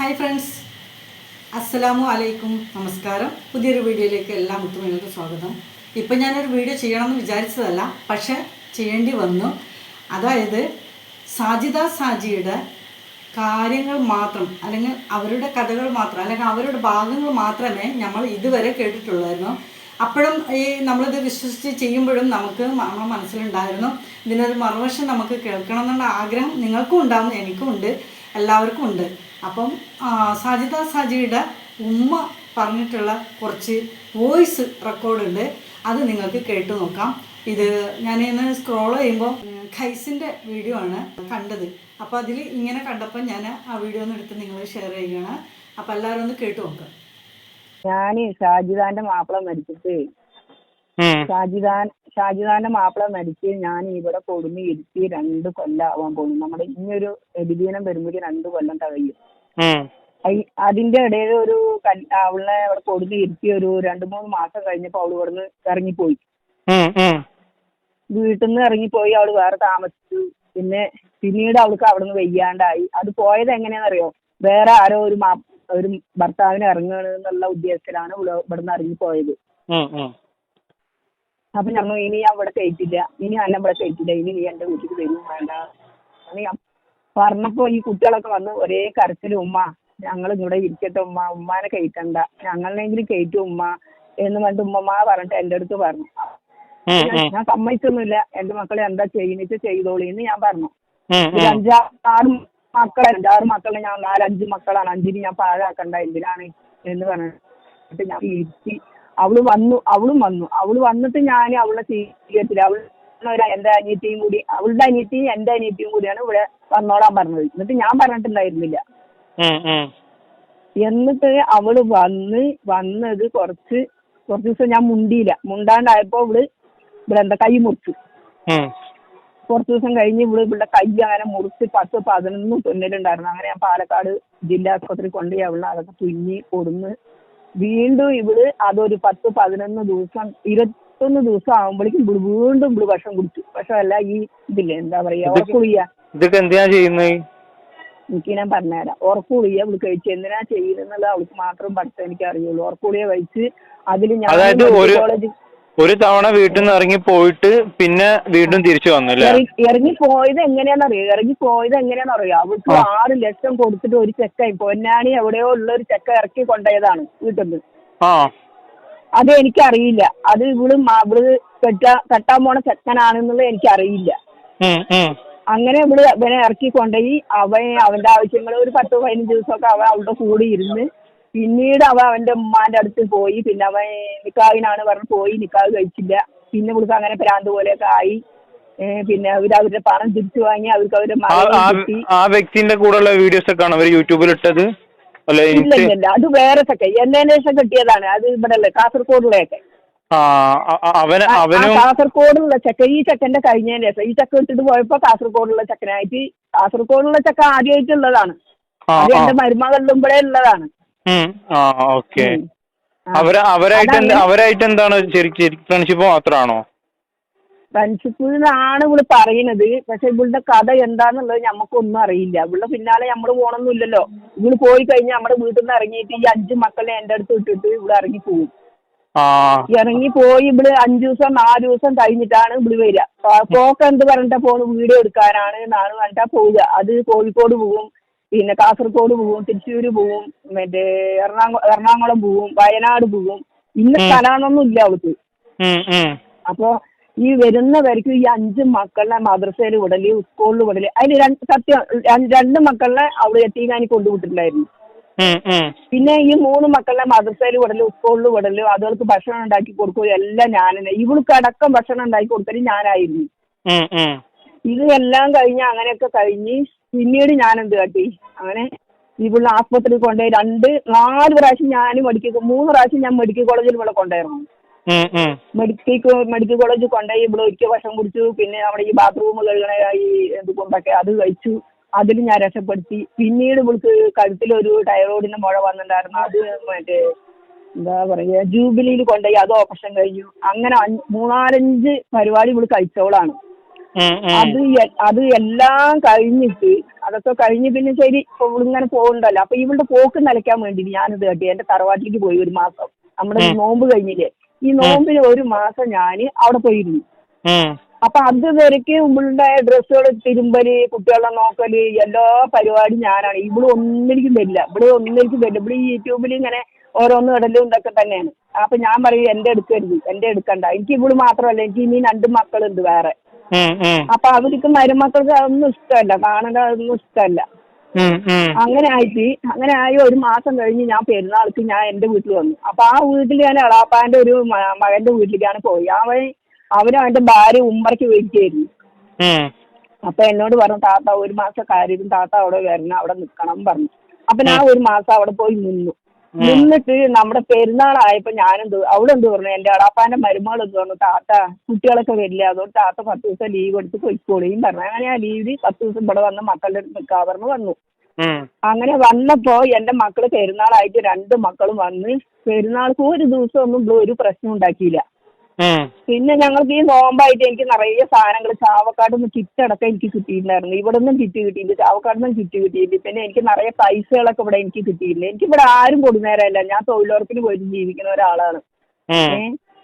Hi friends. അസ്സലാമു അലൈക്കും. നമസ്കാരം. പുതിയൊരു വീഡിയോയിലേക്ക് എല്ലാ മുത്തുമണികൾക്കും സ്വാഗതം. ഇപ്പം ഞാനൊരു വീഡിയോ ചെയ്യണമെന്ന് വിചാരിച്ചതല്ല പക്ഷെ ചെയ്യേണ്ടി വന്നു. അതായത് സാജിദ സാജിയുടെ കാര്യങ്ങൾ മാത്രം അല്ലെങ്കിൽ അവരുടെ കഥകൾ മാത്രം അല്ലെങ്കിൽ അവരുടെ ഭാഗങ്ങൾ മാത്രമേ നമ്മൾ ഇതുവരെ കേട്ടിട്ടുള്ളായിരുന്നു. അപ്പോഴും ഈ നമ്മളിത് വിശ്വസിച്ച് ചെയ്യുമ്പോഴും നമുക്ക് നമ്മുടെ മനസ്സിലുണ്ടായിരുന്നു ഇതിനൊരു മറുവശം നമുക്ക് കേൾക്കണം എന്നുള്ള ആഗ്രഹം നിങ്ങൾക്കും ഉണ്ടാവും എനിക്കും ഉണ്ട് എല്ലാവർക്കും ഉണ്ട്. അപ്പം സജിത സജിയുടെ ഉമ്മ പറഞ്ഞിട്ടുള്ള കുറച്ച് വോയിസ് റെക്കോർഡുണ്ട്. അത് നിങ്ങൾക്ക് കേട്ടു നോക്കാം. ഇത് ഞാനിന്ന് സ്ക്രോൾ ചെയ്യുമ്പോൾ ഖൈസിന്റെ വീഡിയോ ആണ് കണ്ടത്. അപ്പോൾ അതിൽ ഇങ്ങനെ കണ്ടപ്പോൾ ഞാൻ ആ വീഡിയോ ഒന്ന് എടുത്ത് നിങ്ങൾ ഷെയർ ചെയ്യുകയാണ്. അപ്പോൾ എല്ലാവരും ഒന്ന് കേട്ടു നോക്കുക ഞാൻ ഷാജിദാന്റെ മാപ്പിള മരിച്ചിട്ട്. ഷാജിദാൻ ഷാജിദാന്റെ മാപ്പിള മരിച്ച് ഞാൻ ഇവിടെ കൊടുന്ന് ഇരുത്തി രണ്ട് കൊല്ലം ആവാൻ പോകുന്നു നമ്മുടെ ഇനിയൊരു എബിദീനം വരുമ്പോൾ രണ്ട് കൊല്ലം തകയും. അതിന്റെ ഇടയിൽ ഒരു അവളെ അവിടെ കൊടുത്ത് ഇരുത്തി ഒരു രണ്ടു മൂന്ന് മാസം കഴിഞ്ഞപ്പോ അവൾ ഇവിടുന്ന് ഇറങ്ങിപ്പോയി. വീട്ടിൽ നിന്ന് ഇറങ്ങിപ്പോയി അവൾ വേറെ താമസിച്ചു. പിന്നെ പിന്നീട് അവൾക്ക് അവിടെ നിന്ന് വയ്യാണ്ടായി. അത് പോയത് എങ്ങനെയാണെന്നറിയോ? വേറെ ആരോ ഒരു മാ ഒരു ഭർത്താവിന് ഇറങ്ങണെന്നുള്ള ഉദ്ദേശത്തിലാണ് ഇവിടുന്ന് ഇറങ്ങിപ്പോയത്. അപ്പൊ ഞങ്ങൾ ഇനി ഞാൻ ഇവിടെ കയറ്റില്ല ഇനി അന്നെ ഇവിടെ കയറ്റില്ല ഇനി നീ എന്റെ വീട്ടിൽ വരും വേണ്ട. പറഞ്ഞപ്പോ ഈ കുട്ടികളൊക്കെ വന്ന് ഒരേ കരച്ചിൽ ഉമ്മ ഞങ്ങൾ ഇവിടെ ഇരിക്കട്ടെ ഉമ്മ ഉമ്മാനെ കയറ്റണ്ട ഞങ്ങളെങ്കിലും കയറ്റും ഉമ്മ എന്ന് പറഞ്ഞിട്ട് ഉമ്മമ്മ പറഞ്ഞിട്ട് എന്റെ അടുത്ത് പറഞ്ഞു. ഞാൻ- സമ്മതിച്ചൊന്നുമില്ല എന്റെ മക്കളെ എന്താ ചെയ്യുന്നിട്ട് ചെയ്തോളി എന്ന് ഞാൻ പറഞ്ഞു. ഒരു. അഞ്ചാറ് മക്കളെ അഞ്ചാറ് മക്കളെ ഞാൻ നാലഞ്ച് മക്കളാണ് അഞ്ചിന് ഞാൻ പാഴാക്കണ്ട എന്തിനാണ് എന്ന് പറഞ്ഞിട്ട് ഞാൻ ഇരുത്തി അവൾ വന്നു അവളും വന്നു അവൾ വന്നിട്ട് ഞാൻ അവളെ സ്വീകരിച്ചില്ല അവൾ ഒരു എന്റെ അനിയത്തിയും കൂടി അവളുടെ അനിയത്തിയും എന്റെ അനിയത്തിയും കൂടിയാണ് ഇവിടെ വന്നോളാൻ പറഞ്ഞത്. എന്നിട്ട് ഞാൻ പറഞ്ഞിട്ടുണ്ടായിരുന്നില്ല. എന്നിട്ട് അവൾ വന്ന് വന്നത് കുറച്ച് കുറച്ച് ദിവസം ഞാൻ മുണ്ടിയില്ല. മുണ്ടാണ്ടായപ്പോ ഇവൾ ഇവിടെ എന്താ കൈ മുറിച്ചു. കുറച്ച് ദിവസം കഴിഞ്ഞ് ഇവിടെ ഇവിടെ കൈ അങ്ങനെ മുറിച്ച് പത്ത് പതിനൊന്ന് തുന്നലുണ്ടായിരുന്നു. അങ്ങനെ ഞാൻ പാലക്കാട് ജില്ലാ ആസ്പത്രി കൊണ്ടുപോയി അവളെ അതൊക്കെ തുന്നി കൊടുന്ന് വീണ്ടും ഇവൾ അതൊരു പത്ത് പതിനൊന്ന് ദിവസം ഇരുപത്തൊന്ന് ദിവസം ആകുമ്പോഴേക്കും ഇവൾ വീണ്ടും ഇവൾ ഭക്ഷണം കുടിച്ചു. അല്ല ഈ ഇതില്ലേ എന്താ പറയാ ഉറക്കുളിയ ഇതൊക്കെ എന്തിനാ ചെയ്യുന്നത് എനിക്ക് ഞാൻ പറഞ്ഞുതരാം. ഉറക്കുളിയ ഇവിടെ കഴിച്ച്. എന്തിനാ ചെയ്യുന്നത് അവൾക്ക് മാത്രം പഠിത്തം എനിക്ക് അറിയുള്ളൂ. ഉറക്കുളിയ കഴിച്ച് അതിൽ ഞാൻ അതായത് ഒരു- കോളേജ് ഒരു തവണ വീട്ടിൽ നിന്ന് ഇറങ്ങി പോയിട്ട് പിന്നെ വീണ്ടും തിരിച്ചു വന്നു ഇറങ്ങി പോയത് എങ്ങനെയാണെന്നറിയോ ഇറങ്ങി പോയത് എങ്ങനെയാണെന്നറിയോ അവൾക്ക്. ആറ് ലക്ഷം കൊടുത്തിട്ട് ഒരു ചെക്കായി. പൊന്നാണി എവിടെയോ ഉള്ള ഒരു ചെക്ക ഇറക്കി കൊണ്ടുപോയതാണ് വീട്ടിൽ നിന്ന്. അത് എനിക്കറിയില്ല. അത് ഇവൾ ഇവൾ കെട്ടാ കെട്ടാൻ പോണ ചെക്കനാണെന്നുള്ളത് എനിക്കറിയില്ല. അങ്ങനെ ഇവൾ അവനെ ഇറക്കി കൊണ്ടുപോയി. അവൻ അവന്റെ ആവശ്യങ്ങൾ ഒരു പത്ത് പതിനഞ്ച് ദിവസമൊക്കെ അവൻ അവളുടെ കൂടെ ഇരുന്ന് പിന്നീട് അവൻ അവന്റെ ഉമ്മാന്റെ അടുത്ത് പോയി. പിന്നെ അവൻ നിക്കാവിനാണ് പറഞ്ഞ് പോയി. നിക്കാവ് കഴിച്ചില്ല. പിന്നെ ഇവൾക്ക് അങ്ങനെ പ്രാന്ത് പോലെയൊക്കെ ആയി. പിന്നെ അവർ അവരുടെ പണം തിരിച്ചു വാങ്ങി അവർക്ക് അവരുടെ ആ വ്യക്തിന്റെ കൂടെയുള്ള വീഡിയോസ് ഒക്കെ ആണ് അവർ യൂട്യൂബിൽ ഇട്ടത്? ഇല്ല ഇല്ല ഇല്ല. അത് വേറെ ചെക്ക എന്നെ ശേഷം കിട്ടിയതാണ്. അത് ഇവിടെ അല്ലേ അ- അവന് അവനും കാസർഗോഡുള്ള ചെക്ക ഈ ചെക്കന്റെ കഴിഞ്ഞതിന് ശേഷം ഈ ചെക്ക ഇട്ടിട്ട് പോയപ്പോ കാസർഗോഡുള്ള ചെക്കനായിട്ട് കാസർഗോഡുള്ള ചെക്ക ആദ്യമായിട്ടുള്ളതാണ് അത് എന്റെ മരുമകളിലുമ്പോഴേ ഉള്ളതാണ്. ഓക്കെ. അവരായിട്ട് അവരായിട്ട് എന്താണ് ഫ്രണ്ട്ഷിപ്പ് മാത്രമാണോ ഫ്രണ്ട്ഷിപ്പ് എന്നാണ് ഇവൾ പറയുന്നത് പക്ഷെ ഇവളുടെ കഥ എന്താന്നുള്ളത് നമുക്കൊന്നും അറിയില്ല. ഇവളുടെ പിന്നാലെ നമ്മൾ പോണൊന്നുമില്ലല്ലോ. ഇവൾ പോയി കഴിഞ്ഞാൽ നമ്മുടെ വീട്ടിൽ നിന്ന് ഇറങ്ങിയിട്ട് ഈ അഞ്ച് മക്കളെ എന്റെ അടുത്ത് ഇട്ടിട്ട് ഇവിടെ ഇറങ്ങി പോകും ഇറങ്ങി പോയി ഇവൾ അഞ്ചു ദിവസം നാല് ദിവസം കഴിഞ്ഞിട്ടാണ് ഇവിടെ വരിക പോക്ക് എന്ത് പറഞ്ഞിട്ടാ പോണ്? വീഡിയോ എടുക്കാനാണ് എന്നാണ് പറഞ്ഞിട്ടാ പോവുക. അത് കോഴിക്കോട് പോകും പിന്നെ കാസർഗോഡ് പോകും തൃശ്ശൂര് പോകും മറ്റേ എറണാകുളം എറണാകുളം പോകും വയനാട് പോകും ഇന്ന. സ്ഥലമാണെന്നൊന്നും ഇല്ല അവൾക്ക്. അപ്പൊ ഈ വരുന്നവർക്ക് ഈ അഞ്ച് മക്കളെ മദ്രസയിൽ വിടൽ സ്കൂളിൽ വിടൽ അതിൽ രണ്ട് സത്യം രണ്ട് മക്കളെ അവിടെ എത്തിക്കാനി കൊണ്ടുവിട്ടിട്ടുണ്ടായിരുന്നു. പിന്നെ ഈ മൂന്ന് മക്കളെ മദ്രസയിൽ വിടൽ സ്കൂളിൽ വിടൽ അതുകൾക്ക് ഭക്ഷണം ഉണ്ടാക്കി കൊടുക്കുകയും എല്ലാം ഞാൻ തന്നെ ഇവൾക്ക് അടക്കം ഭക്ഷണം ഉണ്ടാക്കി കൊടുക്കൽ ഞാനായിരുന്നു. ഇത് എല്ലാം കഴിഞ്ഞ് അങ്ങനെയൊക്കെ കഴിഞ്ഞ് പിന്നീട് ഞാൻ എന്ത് കാട്ടി അങ്ങനെ ഇവിടെ ആസ്പത്രിയിൽ കൊണ്ടുപോയി രണ്ട് നാല് പ്രാവശ്യം ഞാൻ മെഡിക്കൽ മൂന്ന് പ്രാവശ്യം ഞാൻ മെഡിക്കൽ കോളേജിൽ ഇവിടെ. ഉം. മെഡിക്കൽ മെഡിക്കൽ കോളേജ് കൊണ്ടുപോയി ഇവിടെ ഒരിക്കൽ ഭക്ഷണം കുടിച്ചു. പിന്നെ അവിടെ ഈ ബാത്റൂം കഴുകണ ഈ എന്തുകൊണ്ടൊക്കെ അത് കഴിച്ചു. അതിൽ ഞാൻ രക്ഷപ്പെടുത്തി. പിന്നീട് ഇവൾക്ക് കഴുത്തിലൊരു ടൈറോയിഡിന്റെ മുഴ വന്നിട്ടുണ്ടായിരുന്നു. അത് മറ്റേ എന്താ പറയുക ജൂബിലിയിൽ കൊണ്ടുപോയി. അത് ഓപ്പറേഷൻ കഴിഞ്ഞു. അങ്ങനെ മൂന്നാലഞ്ച് പരിപാടി ഇവൾ ഉം. അത് അത് എല്ലാം കഴിഞ്ഞിട്ട് അതൊക്കെ കഴിഞ്ഞ് പിന്നെ ശരി ഇങ്ങനെ പോകുന്നുണ്ടല്ലോ അപ്പൊ ഇവളുടെ പോക്ക് നിലയ്ക്കാൻ വേണ്ടി ഞാനിത് കേട്ടി. എന്റെ തറവാട്ടിലേക്ക് പോയി ഒരു മാസം. നമ്മുടെ നോമ്പ് കഴിഞ്ഞില്ലേ? ഈ നോമ്പിന് ഒരു മാസം ഞാൻ അവിടെ പോയിരുന്നു. അപ്പൊ അത് വരയ്ക്ക് ഇവളുടെ ഡ്രസ്സുകൾ തിരുമ്പൽ കുട്ടികളെ നോക്കൽ എല്ലാ പരിപാടിയും ഞാനാണ്. ഇവിടെ ഒന്നിലേക്കും വരില്ല. ഇവിടെ ഒന്നിലേക്കും വരില്ല. ഇവിടെ യൂട്യൂബിൽ ഇങ്ങനെ ഓരോന്ന് ഇടലും ഇതൊക്കെ തന്നെയാണ്. അപ്പൊ ഞാൻ പറയും എന്റെ എടുക്കരുത്. എന്റെ എടുക്കണ്ട. എനിക്ക് ഇവിടെ മാത്രമല്ല. എനിക്ക് ഇനി രണ്ട് മക്കളുണ്ട് വേറെ. അപ്പൊ അവർക്ക് മരുമക്കൾക്ക് അതൊന്നും ഇഷ്ടമല്ല. കാണാൻ അതൊന്നും ഇഷ്ടമല്ല. അങ്ങനെ ആയിട്ട് അങ്ങനെ ആയി ഒരു മാസം കഴിഞ്ഞ് ഞാൻ പെരുന്നാൾക്ക് ഞാൻ എന്റെ വീട്ടിൽ വന്നു. അപ്പൊ ആ വീട്ടിൽ ഞാൻ എളാപ്പാന്റെ ഒരു മകന്റെ വീട്ടിലേക്കാണ് പോയി. അവൻ അവനും അവന്റെ ഭാര്യ ഉമ്മറയ്ക്ക് വേണ്ടിയായിരുന്നു. അപ്പൊ എന്നോട് പറഞ്ഞു താത്ത ഒരു മാസം കാര്യം താത്ത അവിടെ വരണം അവിടെ നിക്കണം പറഞ്ഞു. അപ്പൊ ഞാൻ ഒരു മാസം അവിടെ പോയി നിന്നു. നിന്നിട്ട് നമ്മുടെ പെരുന്നാളായപ്പോ ഞാനെന്ത് അവിടെ എന്ത് പറഞ്ഞു? എന്റെ അടാപ്പാന്റെ മരുമകൾ എന്ത് പറഞ്ഞു? താത്ത കുട്ടികളൊക്കെ വരില്ല. അതുകൊണ്ട് താത്ത പത്ത് ദിവസം ലീവ് എടുത്ത് പൊയ്ക്കോളിയും പറഞ്ഞു അങ്ങനെ ആ ലീവിൽ പത്ത് ദിവസം ഇവിടെ വന്ന് മക്കളുടെ അടുത്ത് നിൽക്കാ പറഞ്ഞു വന്നു. അങ്ങനെ വന്നപ്പോ എന്റെ മക്കൾ പെരുന്നാളായിട്ട് രണ്ട് മക്കളും വന്ന് പെരുന്നാൾക്ക് ഒരു ദിവസം ഒന്നും ഒരു പ്രശ്നം ഉണ്ടാക്കിയില്ല. പിന്നെ ഞങ്ങൾക്ക് ഈ നോമ്പായിട്ട് എനിക്ക് നിറയെ സാധനങ്ങൾ ചാവക്കാട് നിന്ന് കിറ്റടക്കം എനിക്ക് കിട്ടിയിട്ടുണ്ടായിരുന്നു. ഇവിടെ നിന്നും കിറ്റ് കിട്ടിയില്ല ചാവക്കാട് നിന്നും കിറ്റ് കിട്ടിയില്ല. പിന്നെ എനിക്ക് നിറയെ പൈസകളൊക്കെ ഇവിടെ എനിക്ക് കിട്ടിയില്ല. എനിക്ക് ഇവിടെ ആരും കൊടുന്നേരമല്ല. ഞാൻ തൊഴിലുറപ്പിന് പോയിട്ട് ജീവിക്കുന്ന ഒരാളാണ്.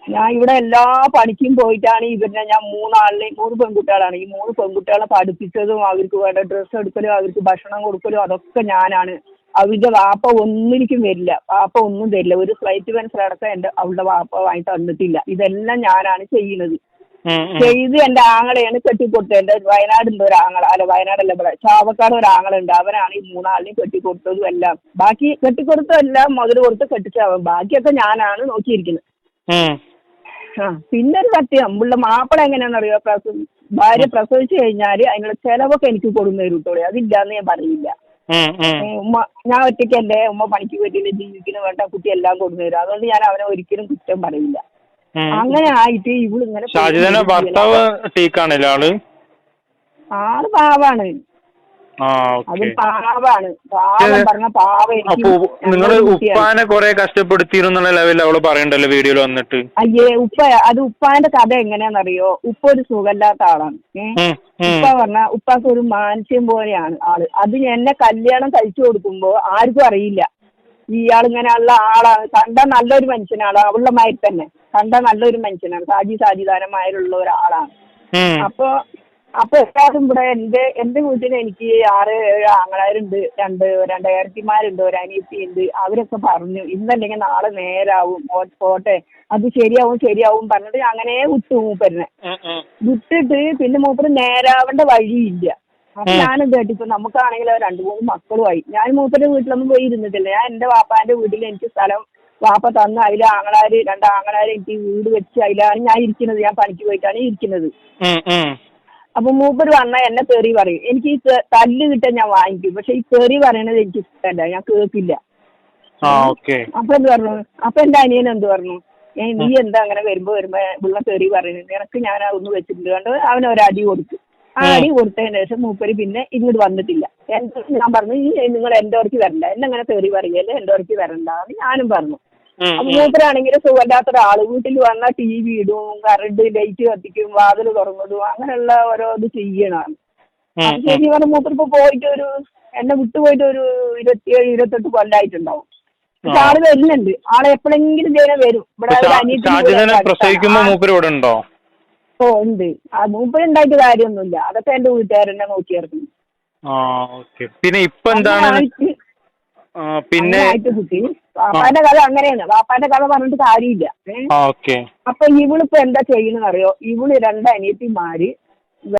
ഞാൻ ഇവിടെ എല്ലാ പണിക്കും പോയിട്ടാണ് ഇവരിനെ ഞാൻ മൂന്നാളിലെയും മൂന്ന് പെൺകുട്ടികളാണ്. ഈ മൂന്ന് പെൺകുട്ടികളെ പഠിപ്പിച്ചതും അവർക്ക് വേണ്ട ഡ്രസ്സ് എടുക്കലും അവർക്ക് ഭക്ഷണം കൊടുക്കലും അതൊക്കെ ഞാനാണ്. അവരുടെ വാപ്പ ഒന്നിനും വരില്ല. വാപ്പ ഒന്നും തരില്ല. ഒരു ഫ്ലൈറ്റ് പെൻസിൽ അടക്കം എന്റെ അവളുടെ വാപ്പ വാങ്ങി തന്നിട്ടില്ല ഇതെല്ലാം ഞാനാണ് ചെയ്യുന്നത്. ചെയ്ത് എന്റെ ആങ്ങളെയാണ് കെട്ടിക്കൊടുത്തത്. എന്റെ വയനാടിന്റെ ഒരു ആങ്ങള അല്ല വയനാടല്ല ഇവിടെ ചാവക്കാട് ഒരു ആങ്ങളുണ്ട് അവനാണ് ഈ മൂന്നാളിനെയും കെട്ടിക്കൊടുത്തതും എല്ലാം. ബാക്കി കെട്ടിക്കൊടുത്തതെല്ലാം മുതൽ കൊടുത്ത് കെട്ടിച്ചവൻ ബാക്കിയൊക്കെ ഞാനാണ് നോക്കിയിരിക്കുന്നത്. ആ പിന്നെ ഒരു സത്യം. ഉള്ള മാപ്പിള എങ്ങനെയാണെന്നറിയോ? പ്രസവ ഭാര്യ പ്രസവിച്ചു കഴിഞ്ഞാൽ അതിനുള്ള ചെലവൊക്കെ എനിക്ക് കൊടുന്നു തരും കേട്ടോ. അതില്ലാന്ന് ഞാൻ പറയില്ല. ഉമ്മ ഞാൻ ഒറ്റയ്ക്കല്ലേ ഉമ്മ പണിക്ക് പറ്റിയില്ല ജീവിക്കുന്ന വേണ്ട കുട്ടി എല്ലാം കൊടുന്നു തരും. അതുകൊണ്ട് ഞാൻ അവനെ ഒരിക്കലും കുറ്റം പറയില്ല. അങ്ങനെ ആയിട്ട് ഇവളിങ്ങനെ ഭർത്താവ് ടീക്കാണല്ലോ ആൾ? ആൾ പാവാണ്. അപ്പൊ നിങ്ങൾ ഉപ്പാനെ കൊറേ കഷ്ടപ്പെടുത്തിയിരുന്നുള്ള ലെവലിൽ അവൾ പറയണ്ടല്ലോ വീഡിയോയിൽ വന്നിട്ട്? അയ്യേ ഉപ്പ അത് ഉപ്പാന്റെ കഥ എങ്ങനെയാണെന്നറിയോ? ഉപ്പ ഒരു സുഖമില്ലാത്ത ആളാണ്. ഉപ്പ പറഞ്ഞ ഉപ്പാക്ക് ഒരു മാനസ്യം പോലെയാണ് ആൾ. അത് എന്നെ കല്യാണം കഴിച്ചു കൊടുക്കുമ്പോ ആർക്കും അറിയില്ല. ഇയാൾ ഇങ്ങനെയുള്ള ആളാണ്. കണ്ട നല്ലൊരു മനുഷ്യനാണ്. അവളുടെ മാതിരി തന്നെ. കണ്ട നല്ലൊരു മനുഷ്യനാണ്. സാജി സാജിദാനമായുള്ള ഒരാളാണ്. അപ്പൊ അപ്പൊ എല്ലാവരും ഇവിടെ എന്റെ എന്റെ വീട്ടിൽ എനിക്ക് ആറ് ഏഴ് ആങ്ങളാരുണ്ട് രണ്ട് രണ്ടേരത്തിമാരുണ്ട് ഒരു അനിയത്തിയുണ്ട്. അവരൊക്കെ പറഞ്ഞു ഇന്നല്ലെങ്കിൽ നാളെ നേരാവും പോട്ടെ. അത് ശരിയാവും ശരിയാവും പറഞ്ഞിട്ട് അങ്ങനെ വിട്ടു മൂപ്പരനെ. വിട്ടിട്ട് പിന്നെ മൂപ്പര് നേരാവേണ്ട വഴിയില്ല. അപ്പൊ ഞാനും കേട്ടിപ്പോ നമുക്കാണെങ്കിൽ രണ്ടു മൂന്ന് മക്കളുമായി. ഞാൻ മൂപ്പരുടെ വീട്ടിലൊന്നും പോയി ഇരുന്നിട്ടില്ല ഞാൻ എന്റെ വാപ്പാന്റെ വീട്ടിൽ എനിക്ക് സ്ഥലം വാപ്പ തന്ന അതിൽ ആങ്ങളാര് രണ്ട് ആങ്ങളാര് എനിക്ക് വീട് വെച്ച് അതിലാണ് ഞാൻ ഇരിക്കുന്നത്. ഞാൻ പണിക്ക് പോയിട്ടാണ് ഇരിക്കുന്നത്. അപ്പൊ മൂപ്പര് വന്നാൽ എന്നെ തെറി പറയും. എനിക്ക് ഈ തല്ല് കിട്ടാൻ ഞാൻ വാങ്ങിക്കും. പക്ഷെ ഈ തെറി പറയണത് എനിക്ക് ഇഷ്ടമല്ല. ഞാൻ കേൾക്കില്ല. അപ്പൊ എന്ത് പറഞ്ഞു? അപ്പൊ എന്റെ അനിയൻ എന്ത് പറഞ്ഞു? നീ എന്താ അങ്ങനെ വരുമ്പോ വരുമ്പോ ഉള്ള തെറി പറയുന്നത് നിനക്ക് ഞാൻ ഒന്ന് വെച്ചിട്ടുണ്ട്. കണ്ട്? അവൻ ഒരു അടി കൊടുത്തു. ആ അടി കൊടുത്തതിന് ശേഷം മൂപ്പര് പിന്നെ ഇങ്ങോട്ട് വന്നിട്ടില്ല. ഞാൻ പറഞ്ഞു ഈ നിങ്ങൾ എന്റെ ഓർക്ക് വരണ്ട. എന്നെ അങ്ങനെ തെറി പറയല്ലേ? എന്റെ ഓർക്ക് വരണ്ട. എന്ന് ഞാനും പറഞ്ഞു. മൂപ്പരാണെങ്കിൽ സുഖമില്ലാത്ത ഒരാൾ വീട്ടിൽ വന്നാൽ ടി വി ഇടും കറണ്ട് ലൈറ്റ് കത്തിക്കും വാതിൽ തുറന്നിടും അങ്ങനെയുള്ള ഓരോ ഇത് ചെയ്യണം ശരി പറഞ്ഞ മൂപ്പരിപ്പോ പോയിട്ട് ഒരു എന്നെ വിട്ടുപോയിട്ട് ഒരു ഇരുപത്തിയേഴ് ഇരുപത്തെട്ട് കൊല്ലായിട്ടുണ്ടാവും. പക്ഷെ ആൾ വരുന്നുണ്ട്. ആളെ എപ്പോഴെങ്കിലും ഇതേ വരും. ഇവിടെ ഉണ്ടോ? ഓ ഉണ്ട്. മൂപ്പരുണ്ടായിട്ട് കാര്യമൊന്നുമില്ല. അതൊക്കെ എന്റെ വീട്ടുകാരെന്നെ നോക്കിയായിരുന്നു. പിന്നെ ഇപ്പൊ എന്താണ്? പിന്നെ പാപ്പാന്റെ കുട്ടി. വാപ്പാന്റെ കഥ അങ്ങനെയാണ്. വാപ്പാന്റെ കഥ പറഞ്ഞിട്ട് കാര്യമില്ല. അപ്പൊ ഇവളിപ്പോ എന്താ ചെയ്യണെന്ന് അറിയോ ഇവൾ രണ്ട് അനിയത്തിമാര്